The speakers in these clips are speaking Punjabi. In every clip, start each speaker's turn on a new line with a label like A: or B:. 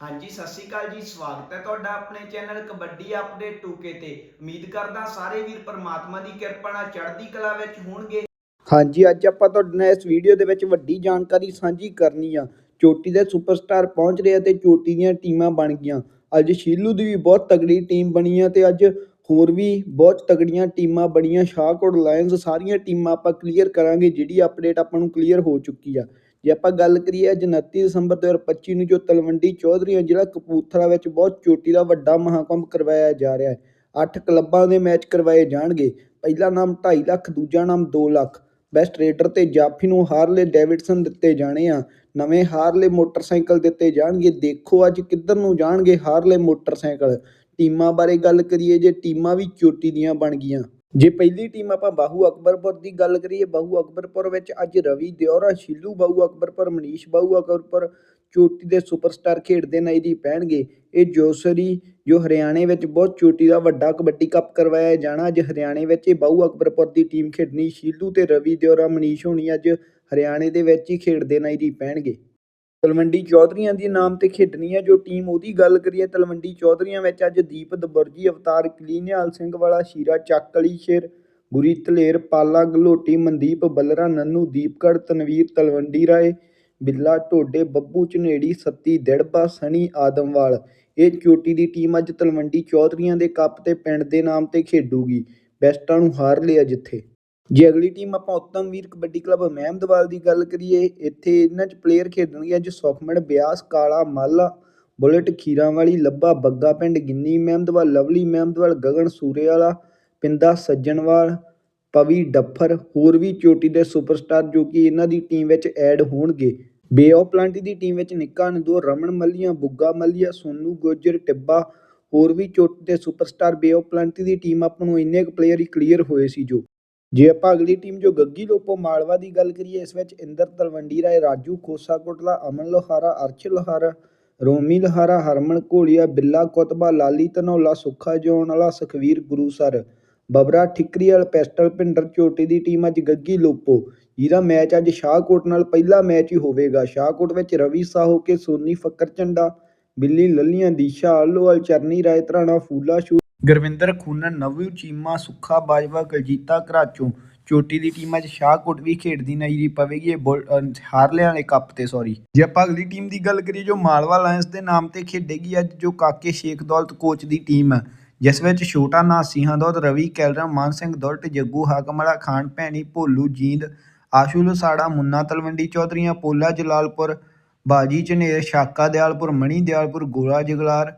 A: ਹਾਂਜੀ, ਸਤਿ ਸ਼੍ਰੀ ਅਕਾਲ ਜੀ, ਸਵਾਗਤ ਹੈ ਤੁਹਾਡਾ ਆਪਣੇ ਚੈਨਲ ਕਬੱਡੀ ਅਪਡੇਟ 2K ਤੇ। ਉਮੀਦ ਕਰਦਾ ਸਾਰੇ ਵੀਰ ਪਰਮਾਤਮਾ ਦੀ ਕਿਰਪਾ ਨਾਲ ਚੜ੍ਹਦੀ ਕਲਾ ਵਿੱਚ ਹੋਣਗੇ।
B: ਹਾਂਜੀ, ਅੱਜ ਆਪਾਂ ਤੁਹਾਡੇ ਨਾਲ ਇਸ ਵੀਡੀਓ ਦੇ ਵਿੱਚ ਵੱਡੀ ਜਾਣਕਾਰੀ ਸਾਂਝੀ ਕਰਨੀ ਆ। ਚੋਟੀ ਦੇ ਸੁਪਰਸਟਾਰ ਪਹੁੰਚ ਰਹੇ ਆ ਤੇ ਚੋਟੀ ਦੀਆਂ ਟੀਮਾਂ ਬਣ ਗਈਆਂ। ਅੱਜ ਸ਼ੀਲੂ ਦੀ ਵੀ ਬਹੁਤ ਤਗੜੀ ਟੀਮ ਬਣੀ ਆ ਤੇ ਅੱਜ ਹੋਰ ਵੀ ਬਹੁਤ ਤਗੜੀਆਂ ਟੀਮਾਂ ਬਣੀਆਂ। ਸ਼ਾਹਕੋਟ ਲਾਇਨਸ ਸਾਰੀਆਂ ਟੀਮਾਂ ਆਪਾਂ ਕਲੀਅਰ ਕਰਾਂਗੇ, ਜਿਹੜੀ ਅਪਡੇਟ ਆਪਾਂ ਨੂੰ ਕਲੀਅਰ ਹੋ ਚੁੱਕੀ ਆ। ਜੇ ਆਪਾਂ ਗੱਲ ਕਰੀਏ ਅੱਜ 29 ਦਸੰਬਰ 2025 ਨੂੰ ਜੋ ਤਲਵੰਡੀ ਚੌਧਰੀਆਂ ਜ਼ਿਲ੍ਹਾ ਕਪੂਰਥਲਾ ਵਿੱਚ ਬਹੁਤ ਚੋਟੀ ਦਾ ਵੱਡਾ ਮਹਾਕੁੰਭ ਕਰਵਾਇਆ ਜਾ ਰਿਹਾ ਹੈ 8 ਕਲੱਬਾਂ ਦੇ ਮੈਚ ਕਰਵਾਏ ਜਾਣਗੇ, ਪਹਿਲਾ ਨਾਮ 2.5 ਲੱਖ, ਦੂਜਾ ਨਾਮ 2 ਲੱਖ। ਬੈਸਟ ਰੇਡਰ ਤੇ ਜਾਫੀ ਨੂੰ ਹਾਰਲੇ ਡੇਵਿਡਸਨ ਦਿੱਤੇ ਜਾਣੇ ਆ। ਨਵੇਂ ਹਾਰਲੇ ਮੋਟਰਸਾਈਕਲ ਦਿੱਤੇ ਜਾਣਗੇ, ਦੇਖੋ ਅੱਜ ਕਿੱਧਰ ਨੂੰ ਜਾਣਗੇ ਹਾਰਲੇ ਮੋਟਰਸਾਈਕਲ। ਟੀਮਾਂ ਬਾਰੇ ਗੱਲ ਕਰੀਏ, ਜੇ ਟੀਮਾਂ ਵੀ ਚੋਟੀ ਦੀਆਂ ਬਣ ਗਈਆਂ। ਜੇ ਪਹਿਲੀ ਟੀਮ ਆਪਾਂ ਬਾਹੂ ਅਕਬਰਪੁਰ ਦੀ ਗੱਲ ਕਰੀਏ, ਬਾਹੂ ਅਕਬਰਪੁਰ ਵਿੱਚ ਅੱਜ ਰਵੀ ਦਿਓਰਾ, ਸ਼ੀਲੂ, ਬਾਹੂ ਅਕਬਰਪੁਰ, ਮਨੀਸ਼ ਬਾਹੂ ਅਕਬਰਪੁਰ ਚੋਟੀ ਦੇ ਸੁਪਰਸਟਾਰ ਖੇਡਦੇ ਨਜ਼ਰੀ ਪੈਣਗੇ ਇਹ ਜੋਸਰੀ, ਜੋ ਹਰਿਆਣੇ ਵਿੱਚ ਬਹੁਤ ਚੋਟੀ ਦਾ ਵੱਡਾ ਕਬੱਡੀ ਕੱਪ ਕਰਵਾਇਆ ਜਾਣਾ, ਅੱਜ ਹਰਿਆਣੇ ਵਿੱਚ ਇਹ ਬਾਹੂ ਅਕਬਰਪੁਰ ਦੀ ਟੀਮ ਖੇਡਣੀ, ਸ਼ੀਲੂ ਤੇ ਰਵੀ ਦਿਓਰਾ, ਮਨੀਸ਼ ਹੋਣੀ ਅੱਜ ਹਰਿਆਣੇ ਦੇ ਵਿੱਚ ਹੀ ਖੇਡਦੇ ਨਜ਼ਰੀ ਪੈਣਗੇ ਤਲਵੰਡੀ ਚੌਧਰੀਆਂ ਦੇ ਨਾਮ ਤੇ ਖੇਡਣੀ ਹੈ, ਜੋ ਟੀਮ ਉਹਦੀ ਗੱਲ ਕਰੀਏ ਤਲਵੰਡੀ ਚੌਧਰੀਆਂ ਵਿੱਚ ਅੱਜ ਦੀਪ ਦਬਰਜੀ, ਅਵਤਾਰ ਕਲੀਨਿਆਲ ਸਿੰਘ ਵਾਲਾ, ਸ਼ੀਰਾ ਚੱਕ ਅਲੀ ਸ਼ੇਰ, ਗੁਰੀ ਧਲੇਰ, ਪਾਲਾ ਗਲੋਟੀ, ਮਨਦੀਪ ਬੱਲਰਾ, ਨੰਨੂ ਦੀਪਕੜ, ਤਨਵੀਰ ਤਲਵੰਡੀ ਰਾਏ, ਬਿੱਲਾ ਢੋਡੇ, ਬੱਬੂ ਚਨੇੜੀ ਸੱਤੀ ਦਿੜਬਾ, ਸਣੀ ਆਦਮਵਾਲ। ਇਹ ਚੋਟੀ ਦੀ ਟੀਮ ਅੱਜ ਤਲਵੰਡੀ ਚੌਧਰੀਆਂ ਦੇ ਕੱਪ ਤੇ ਪਿੰਡ ਦੇ ਨਾਮ ਤੇ ਖੇਡੂਗੀ। ਬੈਸਟਾਂ ਨੂੰ ਹਾਰ ਲਿਆ ਜਿੱਥੇ। ਜੇ ਅਗਲੀ ਟੀਮ ਆਪਾਂ ਉੱਤਮਵੀਰ ਕਬੱਡੀ ਕਲੱਬ ਮਹਿਮਦਵਾਲ ਦੀ ਗੱਲ ਕਰੀਏ, ਇੱਥੇ ਇਹਨਾਂ 'ਚ ਪਲੇਅਰ ਖੇਡਣਗੇ ਅੱਜ ਸੁਖਮਣ ਬਿਆਸ, ਕਾਲਾ ਮਾਲਾ, ਬੁਲਟ ਖੀਰਾਂ ਵਾਲੀ, ਲੱਭਾ ਬੱਗਾ ਪਿੰਡ, ਗਿੰਨੀ ਮਹਿਮਦਵਾਲ ਲਵਲੀ ਮਹਿਮਦਵਾਲ ਗਗਨ ਸੂਰੇ ਵਾਲਾ ਪਿੰਦਾ ਸੱਜਣਵਾਲ, ਪਵੀ ਡੱਫਰ, ਹੋਰ ਵੀ ਚੋਟੀ ਦੇ ਸੁਪਰਸਟਾਰ ਜੋ ਕਿ ਇਹਨਾਂ ਦੀ ਟੀਮ ਵਿੱਚ ਐਡ ਹੋਣਗੇ। ਬੇ ਆਫ ਪਲਾਂਟੀ ਦੀ ਟੀਮ ਵਿੱਚ ਨਿੱਕਾ ਨੰਦੂ, ਰਮਨ ਮੱਲੀਆਂ, ਬੁੱਗਾ ਮੱਲੀਆ, ਸੋਨੂ ਗੋਜਰ, ਟਿੱਬਾ, ਹੋਰ ਵੀ ਚੋਟੀ ਦੇ ਸੁਪਰਸਟਾਰ ਬੇ ਆਫ ਪਲਾਂਟੀ ਦੀ ਟੀਮ ਆਪਾਂ ਨੂੰ ਇੰਨੇ ਕੁ ਪਲੇਅਰ ਹੀ ਕਲੀਅਰ ਹੋਏ ਸੀ ਜੋ। ਜੇ ਆਪਾਂ ਅਗਲੀ ਟੀਮ ਜੋ ਗੱਗੀ ਲੋਪੋ ਮਾਲਵਾ ਦੀ ਗੱਲ ਕਰੀਏ, ਇਸ ਵਿੱਚ ਇੰਦਰ ਤਲਵੰਡੀ ਰਾਏ, ਰਾਜੂ ਖੋਸਾ ਕੋਟਲਾ, ਅਮਨ ਲੋਹਾਰਾ, ਅਰਸ਼ ਲੋਹਾਰਾ, ਰੋਮੀ ਲੋਹਾਰਾ, ਹਰਮਨ ਘੋਲੀਆ, ਬਿੱਲਾ ਕੁਤਬਾ, ਲਾਲੀ ਧਨੌਲਾ, ਸੁੱਖਾ ਜੋਨ ਵਾਲਾ ਸੁਖਵੀਰ ਗੁਰੂ ਸਰ ਬਬਰਾ ਠਿਕਰੀ ਵਾਲ ਪੈਸਟਲ ਭਿੰਡਰ, ਚੋਟੀ ਦੀ ਟੀਮ ਅੱਜ ਗੱਗੀ ਲੋਪੋ। ਜਿਹਦਾ ਮੈਚ ਅੱਜ ਸ਼ਾਹਕੋਟ ਨਾਲ ਪਹਿਲਾ ਮੈਚ ਹੀ ਹੋਵੇਗਾ। ਸ਼ਾਹਕੋਟ ਵਿੱਚ ਰਵੀ ਸਾਹੋ ਕੇ, ਸੋਨੀ ਫੱਕਰ ਝੰਡਾ, ਬਿੱਲੀ ਲੱਲੀਆਂ, ਦੀਸ਼ਾ ਆਲੋਵਾਲ ਚਰਨੀ ਰਾਏ, ਧਰਾਣਾ, ਫੂਲਾ, ਸ਼ੂ ਗੁਰਵਿੰਦਰ ਖੂਨਨ ਨਵੂ ਚੀਮਾ, ਸੁੱਖਾ, ਬਾਜਵਾ ਗਲਜੀਤਾ ਘਰਾਚੋਂ, ਚੋਟੀ ਦੀ ਟੀਮਾਂ 'ਚ ਸ਼ਾਹਕੋਟ ਵੀ ਖੇਡਦੀ ਨਜ਼ਰੀ ਪਵੇਗੀ, ਇਹ ਬੁਲ- ਅਹ ਹਾਰਲੇ ਵਾਲੇ ਕੱਪ ਤੇ ਸੌਰੀ ਜੇ ਆਪਾਂ ਅਗਲੀ ਟੀਮ ਦੀ ਗੱਲ ਕਰੀਏ, ਜੋ ਮਾਲਵਾ ਲਾਇੰਸ ਦੇ ਨਾਮ ਤੇ ਖੇਡੇਗੀ ਅੱਜ, ਜੋ ਕਾਕੇ ਸ਼ੇਖ ਦੌਲਤ ਕੋਚ ਦੀ ਟੀਮ ਹੈ, ਜਿਸ ਵਿੱਚ ਛੋਟਾ ਨਾਂ ਸਿੰਘਾਂ ਦੌਲਤ, ਰਵੀ ਕੈਲਰਾ, ਮਾਨ ਸਿੰਘ ਦੌਲਤ, ਜੱਗੂ ਹਾਕਮ ਖਾਨ ਭੈਣੀ, ਭੋਲੂ ਜੀਂਦ, ਆਸ਼ੂ ਲਸਾੜਾ, ਮੁੰਨਾ ਤਲਵੰਡੀ ਚੌਧਰੀਆਂ, ਪੋਲਾ ਜਲਾਲਪੁਰ, ਬਾਜੀ ਝਨੇਰ, ਸ਼ਾਕਾ ਦਿਆਲਪੁਰ, ਮਣੀ ਦਿਆਲਪੁਰ, ਗੋਲਾ ਜਗਲਾਰ,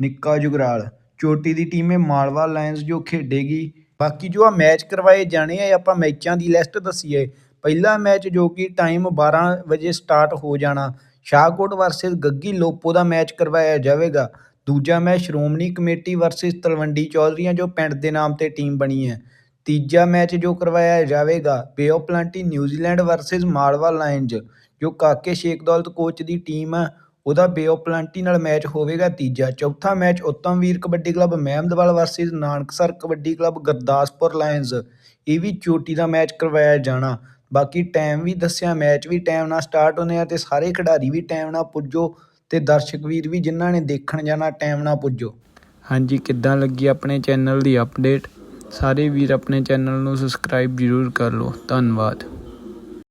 B: ਨਿੱਕਾ ਜੁਗਰਾਲ। ਚੋਟੀ ਦੀ ਟੀਮ ਹੈ ਮਾਲਵਾ ਲਾਇਨਸ ਜੋ ਖੇਡੇਗੀ। ਬਾਕੀ ਜੋ ਆ ਮੈਚ ਕਰਵਾਏ ਜਾਣੇ ਆ ਆਪਾਂ ਮੈਚਾਂ ਦੀ ਲਿਸਟ ਦਸੀਏ। ਪਹਿਲਾ ਮੈਚ ਜੋ ਕਿ ਟਾਈਮ 12 ਵਜੇ ਸਟਾਰਟ ਹੋ ਜਾਣਾ। ਸ਼ਾਹਕੋਟ ਵਰਸਸ ਗੱਗੀ ਲੋਪੋ ਦਾ ਮੈਚ ਕਰਵਾਇਆ ਜਾਵੇਗਾ। ਦੂਜਾ match Shiromani committee versus Talwandi Chaudhrian ਜੋ ਪਿੰਡ ਦੇ ਨਾਮ ਤੇ ਟੀਮ ਬਣੀ ਹੈ। ਤੀਜਾ ਮੈਚ ਜੋ ਕਰਵਾਇਆ ਜਾਵੇਗਾ Bay Plenty New Zealand versus Malwa Lions, ਜੋ ਕਾਕੇ ਸ਼ੇਖ ਦੌਲਤ ਕੋਚ ਦੀ ਟੀਮ ਹੈ ਉਹਦਾ ਬੇ ਆਫ ਨਾਲ ਮੈਚ ਹੋਵੇਗਾ ਤੀਜਾ। ਚੌਥਾ match Uttamvir kabaddi club Mehmadwal versus Nanaksar kabaddi club Gurdaspur Lions. ਇਹ ਵੀ ਚੋਟੀ ਦਾ ਮੈਚ ਕਰਵਾਇਆ ਜਾਣਾ। ਬਾਕੀ ਟਾਈਮ ਵੀ ਦੱਸਿਆ, ਮੈਚ ਵੀ ਟਾਈਮ ਨਾਲ ਸਟਾਰਟ ਹੋਣੇ ਆ ਤੇ ਸਾਰੇ ਖਿਡਾਰੀ ਵੀ ਟਾਈਮ ਨਾਲ ਪੁੱਜੋ ਤੇ ਦਰਸ਼ਕ ਵੀਰ ਵੀ ਜਿਨ੍ਹਾਂ ਨੇ ਦੇਖਣ ਜਾਣਾ ਟਾਈਮ ਨਾਲ ਪੁੱਜੋ।
C: ਹਾਂਜੀ, ਕਿੱਦਾਂ ਲੱਗੀ ਆਪਣੇ ਚੈਨਲ ਦੀ ਅਪਡੇਟ ਸਾਰੇ ਵੀਰ ਆਪਣੇ ਚੈਨਲ ਨੂੰ ਸਬਸਕ੍ਰਾਈਬ ਜ਼ਰੂਰ ਕਰ ਲਓ। ਧੰਨਵਾਦ।